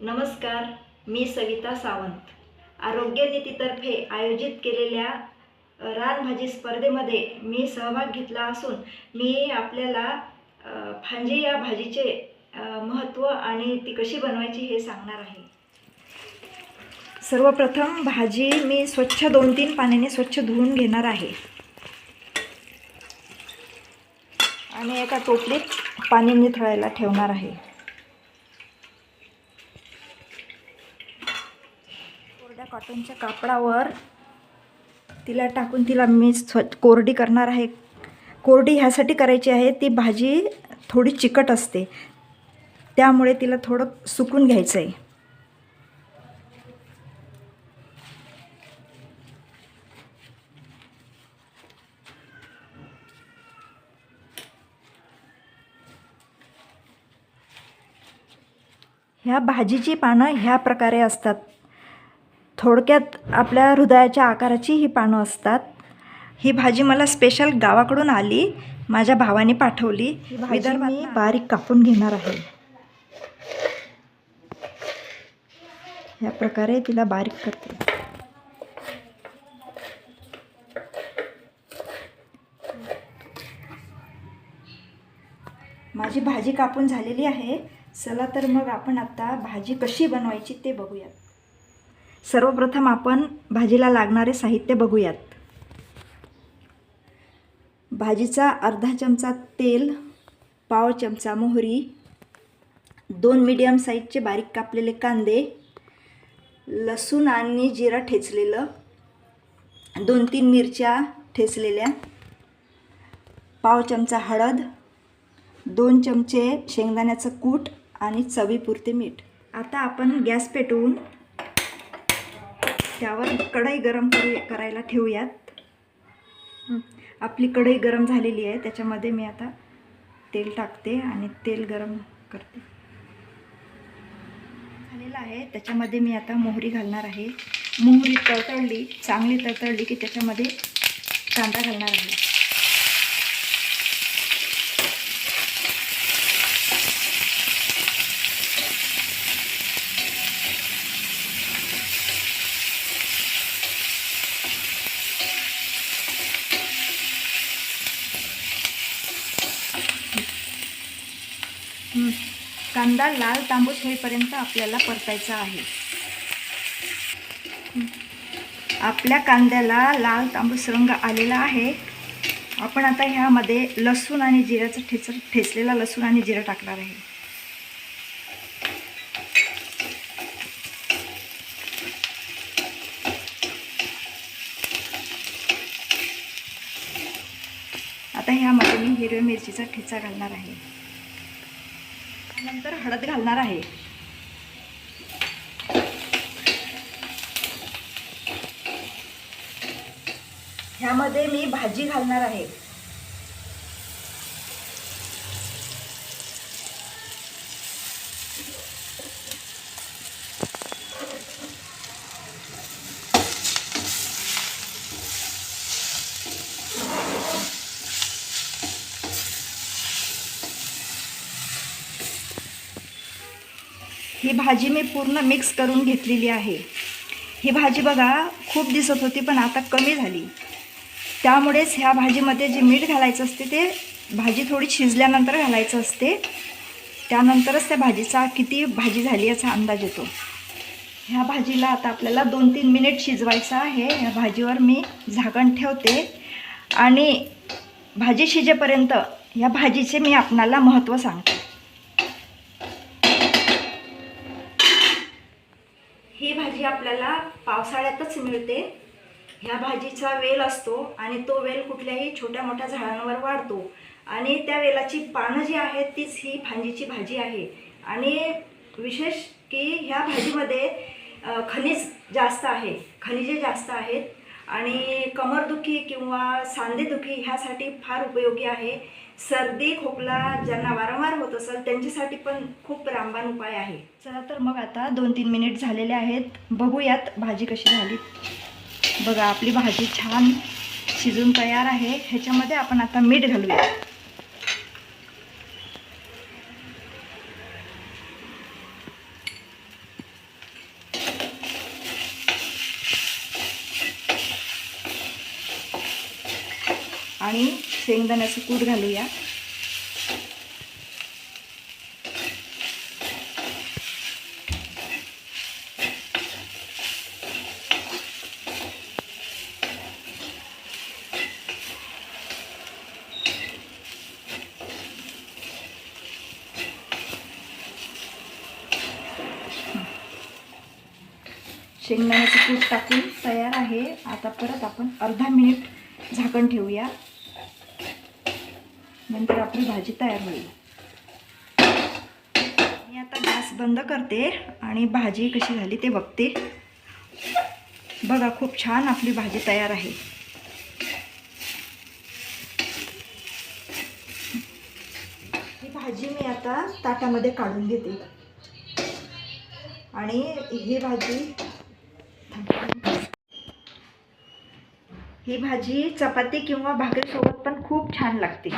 नमस्कार मी सविता सावंत. आरोग्य नीतीतर्फे आयोजित केलेल्या रानभाजी स्पर्धेमध्ये मी सहभाग घेतला असून मी आपल्याला भांजी फांजी या भाजीचे महत्त्व आणि ती कशी बनवायची हे सांगणार आहे. सर्वप्रथम भाजी मी स्वच्छ दोन तीन पाण्याने स्वच्छ धुवून घेणार आहे. आणि एका टोपलीत पाणी निथळायला ठेवणार आहे. कोरड्या कॉटनच्या कापडावर तिला टाकून तिला मी स्व कोरडी करणार आहे. कोरडी ह्यासाठी करायची आहे ती भाजी थोडी चिकट असते. त्यामुळे तिला थोडं सुकून घ्यायचं आहे ह्या भाजीची पानं ह्या प्रकारे असतात. थोडक्यात आपल्या हृदयाच्या आकाराची ही पानं असतात. ही भाजी मला स्पेशल गावाकडून आली. माझ्या भावाने पाठवली. विदर्भात मी बारीक कापून घेणार आहे. ह्या प्रकारे तिला बारीक करते. माझी भाजी कापून झालेली आहे. चला तर मग आपण आता भाजी कशी बनवायची ते बघूयात. सर्वप्रथम आपण भाजीला लागणारे साहित्य बघूयात. भाजीचा अर्धा चमचा तेल पाव चमचा मोहरी दोन मीडियम साईजचे बारीक कापलेले कांदे लसूण आणि जिरा ठेचलेलं दोन तीन मिरच्या ठेचलेल्या पाव चमचा हळद दोन चमचे शेंगदाण्याचं कूट आणि चवीपुरते मीठ. आता आपण गॅस पेटवून त्यावर कढई गरम करू करायला ठेवूयात. आपली कढई गरम झालेली आहे. त्याच्यामध्ये मी आता तेल टाकते आणि तेल गरम करते. झालेलं आहे. त्याच्यामध्ये मी आता मोहरी घालणार आहे. मोहरी तळतळली चांगली तळतळली की त्याच्यामध्ये कांदा घालणार आहे हं. कांदा लाल तांबूस होईपर्यंत आपल्याला परतायचा आहे. आपल्या कांद्याला लाल तांबूस रंग आलेला आहे. आपण आता ह्यामध्ये लसूण आणि जिऱ्याचं ठेच ठेचलेला लसूण आणि जिरं टाकणार आहे. आता ह्यामध्ये मी हिरव्या मिरचीचा ठेचा घालणार आहे. नंतर हळद घालणार आहे. ह्यामध्ये मी भाजी घालणार आहे. ही भाजी मी पूर्ण मिक्स करून घेतलेली आहे. ही भाजी बघा खूप दिसत होती पण आता कमी झाली. त्यामुळेच ह्या भाजीमध्ये जे मीठ घालायचं असते ते भाजी थोडी शिजल्यानंतर घालायचं असते. त्यानंतरच त्या भाजीचा किती भाजी झाली याचा अंदाज येतो. ह्या भाजीला आता आपल्याला दोन तीन मिनिट शिजवायचं आहे. ह्या भाजीवर मी झाकण ठेवते. आणि भाजी शिजेपर्यंत ह्या भाजीचे मी आपणाला महत्त्व सांगते. आपल्याला पावसाळ्यातच मिळते. ह्या भाजीचा वेल असतो आणि तो वेल कुठल्याही छोट्या मोठ्या झाडांवर वाढतो. आणि त्या वेलाची पानं जी आहेत तीच ही भांजीची भाजी आहे. आणि विशेष की ह्या भाजीमध्ये खनिज जास्त आहे. खनिजे जास्त आहेत. आणि कमरदुखी किंवा सांधेदुखी ह्यासाठी फार उपयोगी आहे. सर्दी खोकला ज्यांना वारंवार होत असेल त्यांच्यासाठी पण खूप रामबाण उपाय आहे. चला तर मग आता दोन तीन मिनिट झालेले आहेत. बघूयात भाजी कशी झाली. बघा आपली भाजी छान शिजून तयार आहे. ह्याच्यामध्ये आपण आता मीठ घालूया आणि शेंगदाण्याचं कूट घालूया. शेंगदाण्याचं कूट टाकून तयार आहे. आता परत आपण अर्धा मिनिट झाकण ठेवूया. नंतर आपली भाजी तयार होईल. मी आता गॅस बंद करते आणि भाजी कशी झाली ते बघते. बघा खूप छान आपली भाजी तयार आहे. ही भाजी मी आता ताटामध्ये काढून घेते. आणि ही भाजी ही भाजी चपाती किंवा भाकरीसोबत पण खूप छान लागते.